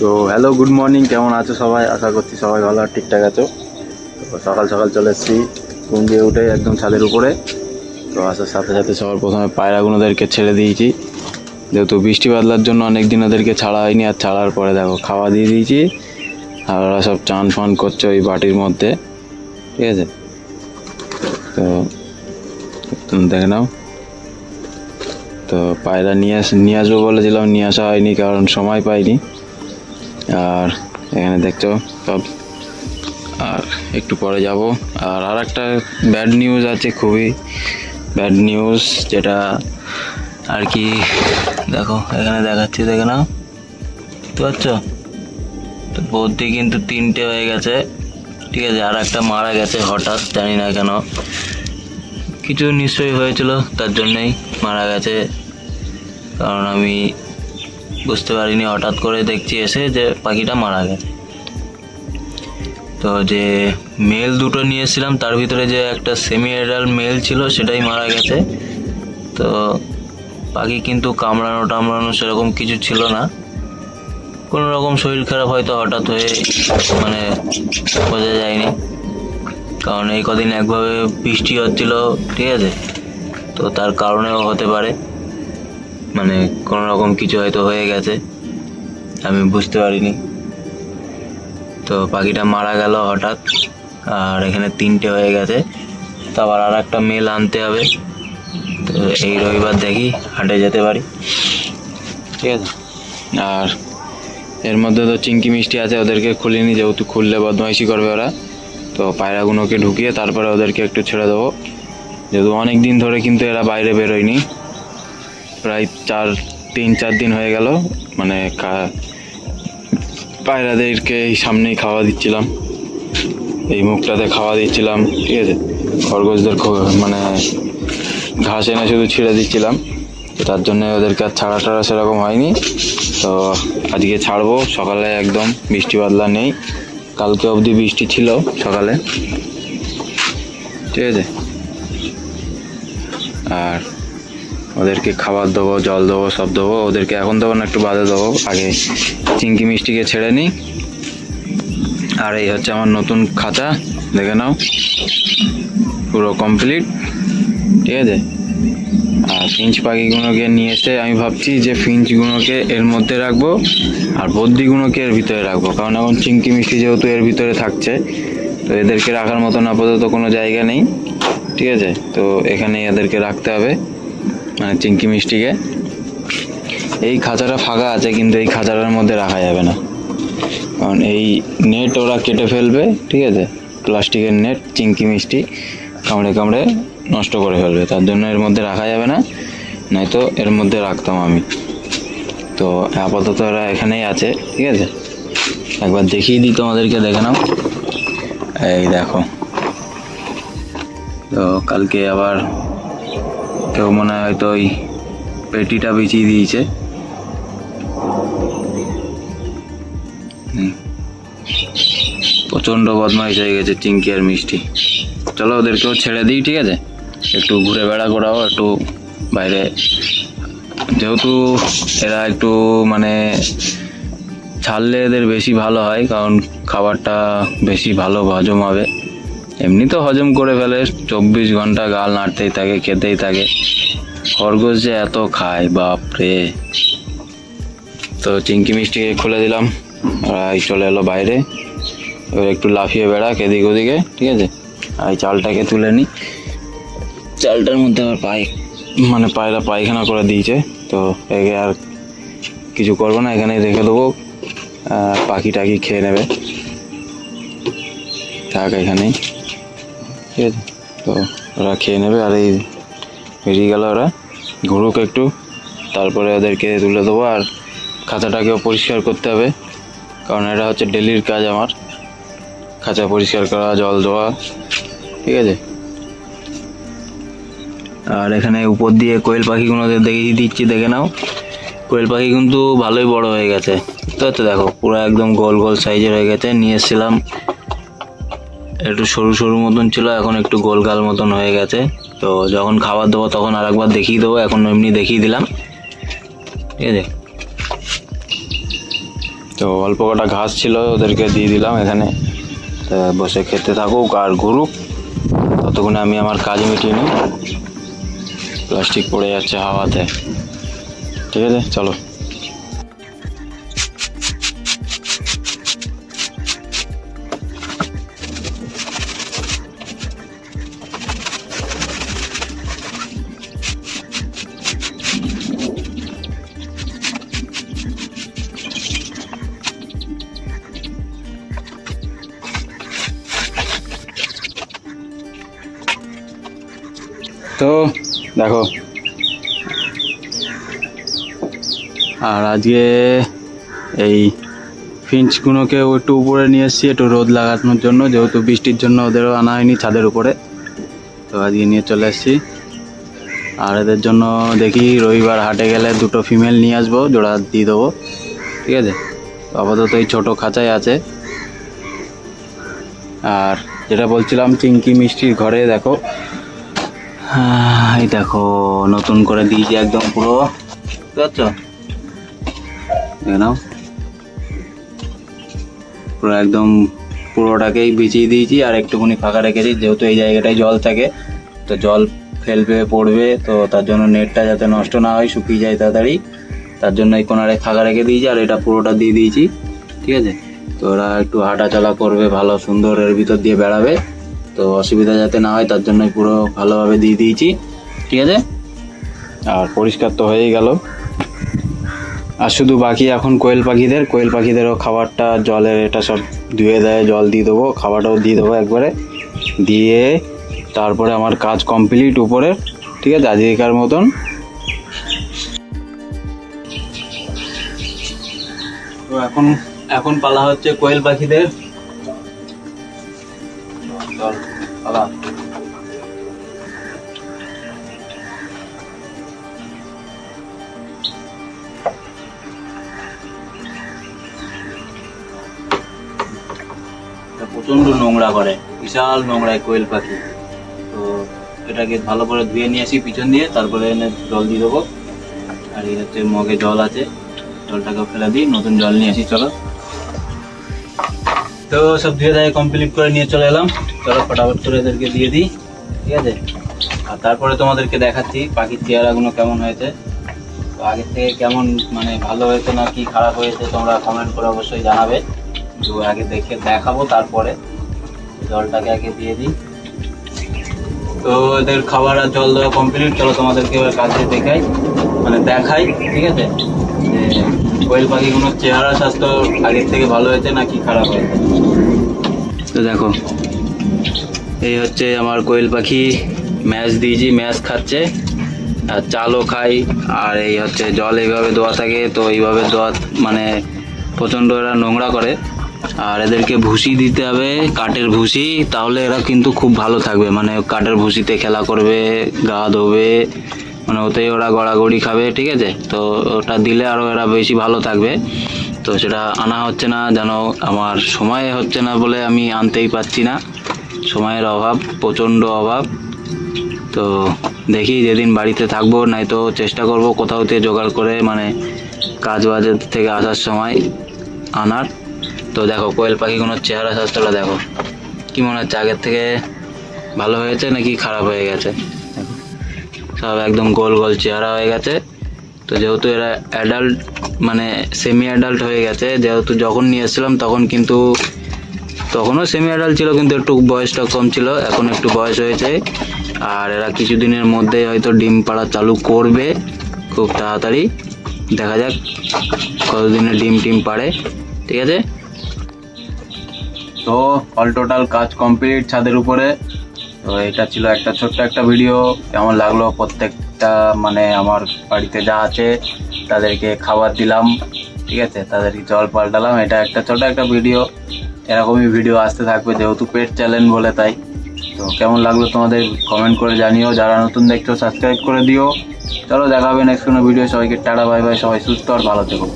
তো hello good morning কেমন আছো সবাই? আশা করছি সবাই ভালো আর ঠিকঠাক আছো। তো সকাল সকাল চলে এসেছি ঘুম দিয়ে উঠে একদম ছাদের উপরে। তো আসার সাথে সাথে সবার প্রথমে পায়রাগুলোদেরকে ছেড়ে দিয়েছি। যেহেতু বৃষ্টি বাদলার জন্য অনেক দিন ওদেরকে ছাড়া হয়নি, আর ছাড়ার পরে দেখো খাওয়া দিয়ে দিয়েছি। আর ওরা সব চান ফান করছে ওই বাটির মধ্যে। ঠিক আছে? তো দেখে নাও। তো পায়রা নিয়ে নিয়ে আসব বলেছিলাম, নিয়ে আসা হয়নি কারণ সময় পাইনি। আর এখানে দেখছ সব। আর একটু পরে যাব। আর আর একটা ব্যাড নিউজ আছে খুবই। ব্যাড নিউজ যেটা আর কি, দেখো, এখানে দেখাচ্ছি, দেখে নাও। বুঝতে পারছ? তো বৌদি কিন্তু তিনটে হয়ে গেছে। ঠিক আছে, আর একটা মারা গেছে হঠাৎ, জানি না কেন। কিছু নিশ্চয়ই হয়েছিল, তার জন্যই মারা গেছে। কারণ আমি বুঝতে পারিনি, হঠাৎ করে দেখছি এসে যে পাখিটা মারা গেছে। তো যে মেল দুটো নিয়ে এসেছিলাম তার ভিতরে যে একটা সেমি এডাল মেল ছিল, সেটাই মারা গেছে। তো পাখি কিন্তু কামড়ানো টামড়ানো সেরকম কিছু ছিল না। কোনো রকম শরীর খারাপ হয়তো হঠাৎ হয়ে মানে বোঝা যায়নি। কারণ এই কদিন একভাবে বৃষ্টি হচ্ছিল, ঠিক আছে? তো তার কারণেও হতে পারে। মানে কোনো রকম কিছু হয়তো হয়ে গেছে, আমি বুঝতে পারিনি। তো পাখিটা মারা গেল হঠাৎ, আর এখানে তিনটে হয়ে গেছে। তো আবার আর একটা মেল আনতে হবে। তো এই রবিবার দেখি হাটে যেতে পারি। ঠিক আছে? আর এর মধ্যে তো চিংকি মিষ্টি আছে, ওদেরকে খুলিনি যেহেতু খুললে বদমাইশি করবে ওরা। তো পায়রাগুলোকে ঢুকিয়ে তারপরে ওদেরকে একটু ছেড়ে দেবো। যেহেতু অনেক দিন ধরে কিন্তু এরা বাইরে বেরোয়নি। প্রায় চার, তিন, চার দিন হয়ে গেল মানে পায়রাদেরকে এই সামনেই খাওয়া দিচ্ছিলাম। এই মুখটাতে খাওয়া দিচ্ছিলাম, ঠিক আছে? খরগোশদের মানে ঘাস এনে শুধু ছিঁড়ে দিচ্ছিলাম। তার জন্য ওদেরকে আর ছাড়া টাড়া সেরকম হয়নি। তো আজকে ছাড়বো, সকালে একদম বৃষ্টি বাদলা নেই। কালকে অবধি বৃষ্টি ছিল সকালে। ঠিক আছে? আর ওদেরকে খাবার দেবো, জল দেবো, সব দেবো। ওদেরকে এখন দেবো না, একটু বাদে দেবো। আগে চিংকি মিষ্টিকে ছেড়ে নিই। আর এই হচ্ছে আমার নতুন খাতা দেখে নাও। পুরো কমপ্লিট ঠিক আছে? আর ফিঞ্চ পাখিগুলোকে নিয়ে এসে আমি ভাবছি যে ফিঞ্চগুলোকে এর মধ্যে রাখব আর বদ্যিগুলোকে এর ভিতরে রাখব। কারণ এখন চিংকি মিষ্টি যেহেতু এর ভিতরে থাকছে, তো এদেরকে রাখার মতন আপাতত কোনো জায়গা নেই। ঠিক আছে? তো এখানে এদেরকে রাখতে হবে। মানে চিংকি মিষ্টিকে। এই খাঁচাটা ফাঁকা আছে, কিন্তু এই খাঁচাটার মধ্যে রাখা যাবে না। কারণ এই নেট ওরা কেটে ফেলবে, ঠিক আছে? প্লাস্টিকের নেট চিংকি মিষ্টি কামড়ে কামড়ে নষ্ট করে ফেলবে। তার জন্য এর মধ্যে রাখা যাবে না, নয়তো এর মধ্যে রাখতাম আমি। তো আপাতত ওরা এখানেই আছে, ঠিক আছে? একবার দেখিয়ে দিই তোমাদেরকে, দেখে নাও। এই দেখো। তো কালকে আবার কেউ মনে হয় হয়তো ওই পেটিটা বিছিয়ে দিয়েছে। প্রচণ্ড বদমাইশ হয়ে গেছে চিংকি আর মিষ্টি। চলো ওদেরকেও ছেড়ে দিই, ঠিক আছে? একটু ঘুরে বেড়া করাও, একটু বাইরে। যেহেতু এরা একটু মানে ছাড়লে এদের বেশি ভালো হয়, কারণ খাবারটা বেশি ভালো হজম হবে। এমনি তো হজম করে ফেলে, চব্বিশ ঘণ্টা গাল নাড়তেই থাকে, খেতেই থাকে। খরগোশ যে এত খায়, বাপরে। তো চিংকি মিষ্টিকে খুলে দিলাম, আর চলে এলো বাইরে। এবার একটু লাফিয়ে বেড়াক, এদিক ওদিকে, ঠিক আছে? আর চালটাকে তুলে নিই। চালটার মধ্যে আবার পাই মানে পায়রা পায়খানা করে দিয়েছে, তো একে আর কিছু করব না, এখানেই রেখে দেবো। পাখি টাকি খেয়ে নেবে। থাক এখানেই। ঠিক আছে। তো ওরা খেয়ে নেবে আর এই বেরিয়ে গেল ওরা। ঘুরুক একটু, তারপরে ওদেরকে তুলে দেবো আর খাঁচাটাকেও পরিষ্কার করতে হবে। কারণ এটা হচ্ছে ডেলির কাজ আমার। খাঁচা পরিষ্কার করা, জল দেওয়া, ঠিক আছে? আর এখানে উপর দিয়ে কোয়েল পাখিগুলো দেখিয়ে দিচ্ছি, দেখে নাও। কোয়েল পাখি কিন্তু ভালোই বড় হয়ে গেছে। তো দেখো, পুরো একদম গোল গোল সাইজের হয়ে গেছে। নিয়ে এসেছিলাম একটু সরু সরু মতন ছিল, এখন একটু গোলগাল মতন হয়ে গেছে। তো যখন খাবার দেবো তখন আর একবার দেখিয়ে দেবো, এখন এমনি দেখিয়ে দিলাম। ঠিক আছে? তো অল্প কটা ঘাস ছিল, ওদেরকে দিয়ে দিলাম এখানে। বসে খেতে থাকুক আর ঘুরুক। ততক্ষণে আমি আমার কাজ মিটিয়ে নিই। প্লাস্টিক পড়ে যাচ্ছে হাওয়াতে। ঠিক আছে? চলো। তো দেখো। আর আজকে এই ফিঞ্চগুলোকেও একটু উপরে নিয়ে এসেছি, একটু রোদ লাগানোর জন্য, যেহেতু বৃষ্টির জন্য ওদেরও আনা হয়নি ছাদের উপরে। তো আজকে নিয়ে চলে এসেছি। আর এদের জন্য দেখি রবিবার হাটে গেলে দুটো ফিমেল নিয়ে আসব, জোড়া দিয়ে দেবো। ঠিক আছে? আপাতত এই ছোটো খাঁচাই আছে। আর যেটা বলছিলাম, চিংকি মিষ্টির ঘরে, দেখো। এই দেখো, নতুন করে দিয়েছি একদম পুরো। বুঝতে নাও। পুরো একদম পুরোটাকেই বিছিয়ে দিয়েছি আর একটুখানি ফাঁকা রেখেছি, যেহেতু এই জায়গাটায় জল থাকে। তো জল ফেলবে, পড়বে, তো তার জন্য নেটটা যাতে নষ্ট না হয়, শুকিয়ে যায় তাড়াতাড়ি। তার জন্য এই কোনারে ফাঁকা রেখে দিয়েছি আর এটা পুরোটা দিয়ে দিয়েছি। ঠিক আছে? তো ওরা একটু হাঁটাচলা করবে ভালো, সুন্দর, এর ভিতর দিয়ে বেড়াবে। তো অসুবিধা যাতে না হয়, তার জন্যই পুরো ভালোভাবে দিয়ে দিয়েছি। ঠিক আছে? আর পরিষ্কার তো হয়েই গেল। আর শুধু বাকি এখন কোয়েল পাখিদের, কোয়েল পাখিদেরও খাবারটা, জলের এটা সব ধুয়ে দেয়, জল দিয়ে দেবো, খাবারটাও দিয়ে দেবো একবারে। দিয়ে তারপরে আমার কাজ কমপ্লিট উপরে। ঠিক আছে? আজকেকার মতন। তো এখন এখন পালা হচ্ছে কোয়েল পাখিদের। চল পালা প্রচণ্ড নোংরা করে, বিশাল নোংরা এই কোয়েল পাখি। তো এটাকে ভালো করে ধুয়ে নিয়ে আসি পিছন দিয়ে, তারপরে এনে জল দিয়ে দেবো। আর এই হচ্ছে মগে জল আছে জলটাকে ফেলে দিই, নতুন জল নিয়ে আসি, চলো। তো সব ধুয়ে দেয় কমপ্লিট করে নিয়ে চলে এলাম। চলো ফটাফট করে এদেরকে দিয়ে দিই, ঠিক আছে? আর তারপরে তোমাদেরকে দেখাচ্ছি পাখির চেহারাগুলো কেমন হয়েছে। তো আগের থেকে কেমন মানে ভালো হয়েছে না কি খারাপ হয়েছে তোমরা কমেন্ট করে অবশ্যই জানাবে। তো আগে দেখে দেখাবো তারপরে জলটাকে আগে দিয়ে দিই। তো এদের খাবার আর জল দেওয়া কমপ্লিট চলো তোমাদেরকে এবার কাছে দেখাই মানে দেখাই, ঠিক আছে? কোয়েল পাখিগুলোর চেহারা, স্বাস্থ্য আগের থেকে ভালো হয়েছে না কি খারাপ হয়েছে? তো দেখো, এই হচ্ছে আমার কোয়েল পাখি, ম্যাচ দিয়েছি, ম্যাচ খাচ্ছে, আর চালও খাই, আর এই হচ্ছে জল এইভাবে দেওয়া থাকে, তো এইভাবে দেওয়া মানে প্রচণ্ড এরা নোংরা করে, আর এদেরকে ভুসি দিতে হবে, কাঠের ভুসি, তাহলে এরা কিন্তু খুব ভালো থাকবে মানে কাঠের ভুসিতে খেলা করবে, গা ধোবে মানে ওতেই ওরা গড়াগড়ি খাবে, ঠিক আছে? তো ওটা দিলে আরও এরা বেশি ভালো থাকবে। তো সেটা আনা হচ্ছে না, যেন আমার সময় হচ্ছে না বলে আমি আনতেই পারছি না। সময়ের অভাব, প্রচণ্ড অভাব। তো দেখি যেদিন বাড়িতে থাকব, নয়তো চেষ্টা করব কোথাও থেকে জোগাড় করে মানে কাজ বাজের থেকে আসার সময় আনার। তো দেখো, কোয়েল পাখি কোনো চেহারা স্বাস্থ্যটা দেখো। কি মনে হচ্ছে, আগের থেকে ভালো হয়েছে নাকি খারাপ হয়ে গেছে? সব একদম গোল গোল চেহারা হয়ে গেছে। তো যেহেতু এরা অ্যাডাল্ট মানে সেমি অ্যাডাল্ট হয়ে গেছে, যেহেতু যখন নিয়ে এসেছিলাম তখন কিন্তু, তখনও সেমি অ্যাডাল্ট ছিল কিন্তু একটু বয়সটা কম ছিল, এখন একটু বয়স হয়েছে। আর এরা কিছুদিনের মধ্যে হয়তো ডিম পাড়া চালু করবে, খুব তাড়াতাড়ি। দেখা যাক কতদিনে ডিম টিম পাড়ে, ঠিক আছে? তো অল টোটাল কাজ কমপ্লিট ছাদের উপরে। তো এটা ছিল একটা ছোট্ট একটা ভিডিও কেমন লাগল? প্রত্যেকটা মানে আমার বাড়িতে যা আছে, তাদেরকে খাবার দিলাম, ঠিক আছে? তাদেরকে জল পাল্টালাম। এটা একটা ছোট একটা ভিডিও এরকমই ভিডিও আসতে থাকবে, যেহেতু পেট চ্যালেঞ্জ বলে তাই। তো কেমন লাগল তোমাদের কমেন্ট করে জানিও। যারা নতুন দেখছ সাবস্ক্রাইব করে দিও। চলো, দেখা হবে নেক্সট কোনো ভিডিও সবাইকে টাটা বাই বাই সবাই সুস্থ আর ভালো থেকো।